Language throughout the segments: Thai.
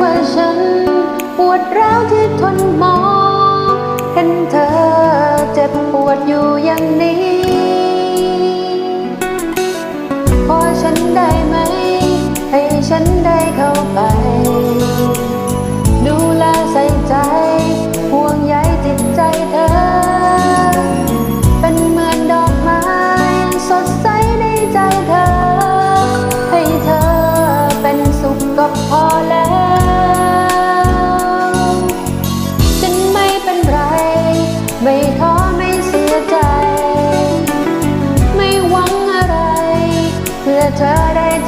ว่าฉัน ปวดร้าวที่ทนมอง เห็นเธอเจ็บปวดอยู่อย่างนี้ พอฉันได้ไหม ให้ฉันได้เข้าไป ดูแลใส่ใจ ห่วงใยจิตใจเธอ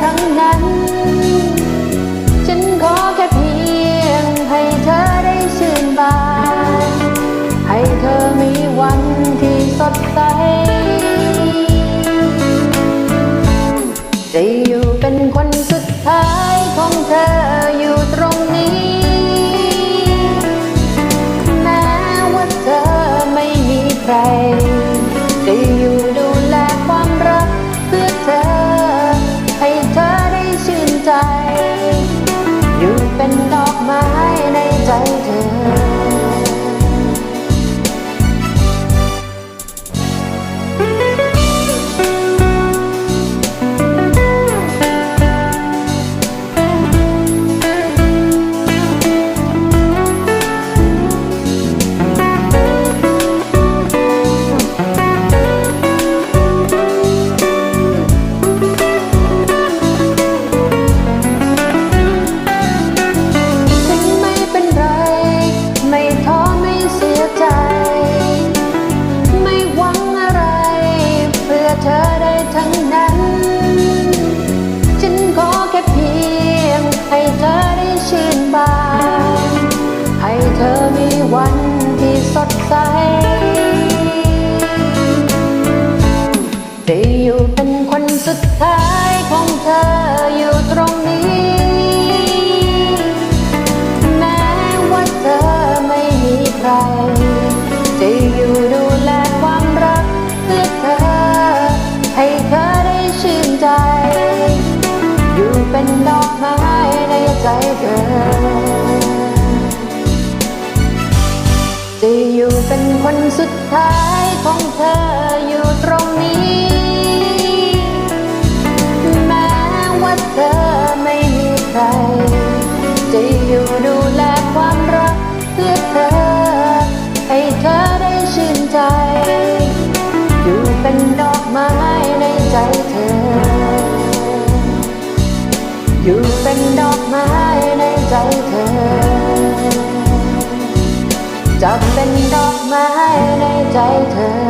ทั้งนั้น ฉันขอแค่เพียงให้เธอได้ชื่นบาน ให้เธอมีวันที่สดใส จะอยู่เป็นคนสุดท้ายของเธออยู่ตรงนี้ แม้ว่าเธอไม่มีใคร จะอยู่ เป็นดอก วันที่สดใสจะอยู่เป็นคนสุดท้ายของเธออยู่ตรงนี้ แม้ว่าเธอไม่มีใคร จะอยู่ดูแลความรักเพื่อเธอ ให้เธอได้ชื่นใจ อยู่เป็นดอกไม้ในใจเธอ ดท้ายของเธออยู่ตรงนี้ แม้ว่าเธอไม่มีใคร จะอยู่ดูแลความรักเพื่อเธอ ให้เธอได้ชื่นใจ อยู่เป็นดอกไม้ในใจเธอ อยู่เป็นดอกไม้ในใจเธอจะ ใจเธอ